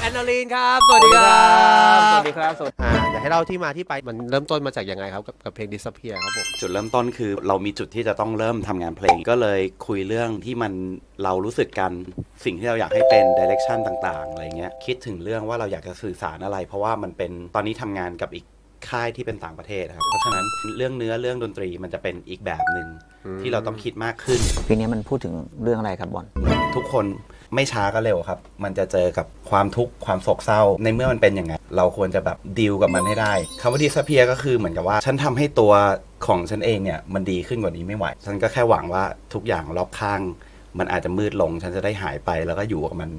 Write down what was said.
แอนนาลีนครับ สวัสดีครับ สวัสดีครับสวัสดีอ่าอยากให้เล่าที่มาที่ไปมันเริ่มต้นมาจากยังไงครับกับกับเพลง Disappear ครับผม จุดเริ่มต้นคือเรามีจุดที่จะต้องเริ่มทำงานเพลง ก็เลยคุยเรื่องที่มันเรารู้สึกกันสิ่งที่เราอยากให้เป็นดิเรกชันต่างๆอะไรเงี้ยคิดถึงเรื่องว่าเราอยากจะสื่อสารอะไร เพราะว่ามันเป็นตอนนี้ทำงานกับอีกค่ายที่เป็นต่างประเทศนะครับเพราะฉะนั้นเรื่องเนื้อเรื่องดนตรีมันจะเป็นอีกแบบหนึ่งที่เราต้องคิดมากขึ้น เพลงนี้มันพูดถึงเรื่องอะไรครับบอล ทุกคน ไม่ช้าก็เร็วครับ มันจะเจอกับความทุกข์ความโศกเศร้า ในเมื่อมันเป็นอย่างไงเราควรจะแบบดีลกับมันให้ได้คำว่าดีสเพียก็คือเหมือนกับว่า ฉันทำให้ตัวของฉันเองเนี่ยมันดีขึ้นกว่านี้ไม่ไหว ฉันก็แค่หวังว่าทุกอย่างรอบข้าง มันอาจจะมืดลง ฉันจะได้หายไปแล้วก็อยู่กับมัน